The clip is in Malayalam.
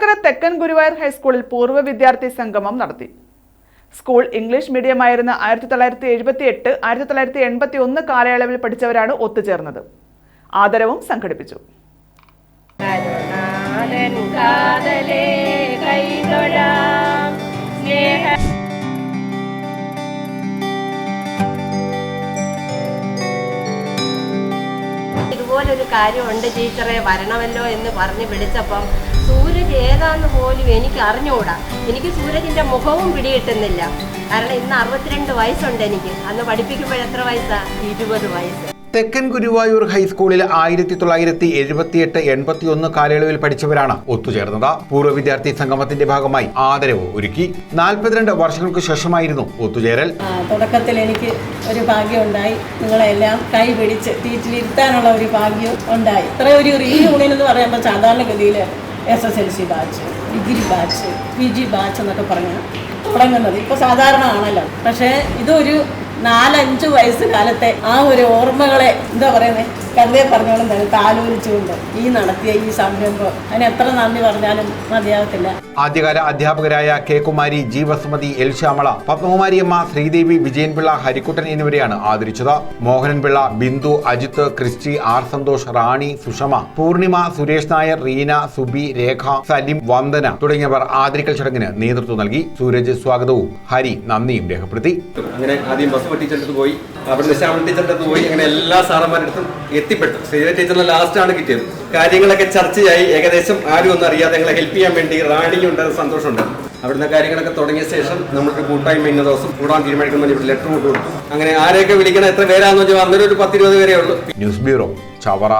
കൊട്ടാരക്കര തെക്കൻ ഗുരുവായൂർ ഹൈസ്കൂളിൽ പൂർവ വിദ്യാർത്ഥി സംഗമം നടത്തി. സ്കൂൾ ഇംഗ്ലീഷ് മീഡിയമായിരുന്ന ആയിരത്തി തൊള്ളായിരത്തി എഴുപത്തി എട്ട് ആയിരത്തി തൊള്ളായിരത്തി എൺപത്തി ഒന്ന് കാലയളവിൽ പഠിച്ചവരാണ് ഒത്തുചേർന്നത്. ആദരവും സംഘടിപ്പിച്ചു. കൈതൊഴാം ഇതുപോലൊരു കാര്യമുണ്ട് ടീച്ചറെ വരണമല്ലോ എന്ന് പറഞ്ഞ് വിളിച്ചപ്പം സൂരജ് ഏതാന്ന് പോലും എനിക്ക് അറിഞ്ഞുകൂടാ എനിക്ക് സൂരജിന്റെ മുഖവും പിടികിട്ടുന്നില്ല. കാരണം ഇന്ന് അറുപത്തിരണ്ട് വയസ്സുണ്ട് എനിക്ക്. അന്ന് പഠിപ്പിക്കുമ്പോൾ എത്ര വയസ്സാ? ഇരുപത് വയസ്സ്. തെക്കൻ ഗുരുവായൂർ ഹൈസ്കൂളിൽ ആയിരത്തി തൊള്ളായിരത്തി എഴുപത്തിയെട്ട് എൺപത്തിയൊന്ന് കാലയളവിൽ പഠിച്ചവരാണ് ഒത്തുചേർന്നത്. പൂർവ വിദ്യാർത്ഥി സംഗമത്തിന്റെ ഭാഗമായി ആദരവ് ഒരുക്കി നാൽപ്പത്തിരണ്ട് വർഷങ്ങൾക്ക് ശേഷമായിരുന്നു ഒത്തുചേരൽ. തുടക്കത്തിൽ എനിക്ക് ഒരു ഭാഗ്യം ഉണ്ടായി നിങ്ങളെല്ലാം കൈ പിടിച്ച് തീറ്റിലിരുത്താനുള്ള ഒരു ഭാഗ്യം ഉണ്ടായി. ഇത്ര ഒരു റീയൂണിയൻ എന്ന് പറയുമ്പോൾ സാധാരണഗതിയിൽ S S L C batch degree batch P G batch എന്നൊക്കെ പറഞ്ഞ് തുടങ്ങുന്നത്. ഇപ്പോൾ സാധാരണ ആണല്ലോ. പക്ഷേ ഇതൊരു നാലഞ്ച് വയസ്സ് കാലത്തെ ആ ഒരു ഓർമ്മകളെ എന്താ പറയുന്നത് കഥയെ പറഞ്ഞോളം തന്നെ താലോലിച്ചുകൊണ്ട് ഈ നടത്തിയ ഈ സംരംഭം. അതിന് എത്ര നന്ദി പറഞ്ഞാലും മതിയാവത്തില്ല ആദ്യകാല അധ്യാപകരായ K Kumari G Vasumathi L Shyamala Padmakumariamma Sreedevi Vijayanpillai Harikuttan എന്നിവരെയാണ് ആദരിച്ചത്. മോഹനൻപിള്ള ബിന്ദു അജിത്ത് ക്രിസ്റ്റി ആർ സന്തോഷ് റാണി സുഷമ പൂർണിമ സുരേഷ് നായർ റീന സുബി രേഖ സലിം വന്ദന തുടങ്ങിയവർ ആദരിക്കൽ ചടങ്ങിന് നേതൃത്വം നൽകി. സൂരജ് സ്വാഗതവും. ഹരി നന്ദിയും രേഖപ്പെടുത്തി. അങ്ങനെ ആദ്യം ബസ് ടീച്ചറിന്റെ അടുത്ത് പോയി. അവിടെ ശ്യാമൻ ടീച്ചറിന്റെ അടുത്ത് പോയി. അങ്ങനെ എല്ലാ സാറന്മാരുടെ അടുത്തും എത്തിപ്പെട്ടു. ശ്രീധരൻ ടീച്ചറിന് ലാസ്റ്റ് ആണ് കിട്ടിയത്. കാര്യങ്ങളൊക്കെ ചർച്ചയായി. ഏകദേശം ആരും ഒന്നും അറിയാതെ ഞങ്ങളെ ഹെൽപ്പ് ചെയ്യാൻ വേണ്ടി റാണിയുണ്ട് സന്തോഷമുണ്ട്. അവിടുന്ന് കാര്യങ്ങളൊക്കെ തുടങ്ങിയ ശേഷം നമ്മൾക്ക് കൂട്ടായ്മ ഇന്ന ദിവസം കൂടാൻ തീരുമാനിക്കുന്ന ലെറ്റർ കൊടുത്തു. അങ്ങനെ ആരെയൊക്കെ വിളിക്കണം എത്ര പേരാന്ന് വെച്ചാൽ അന്നേരം ഒരു പത്തിരുപത് പേരേ ഉള്ളൂ. News bureau Chavara.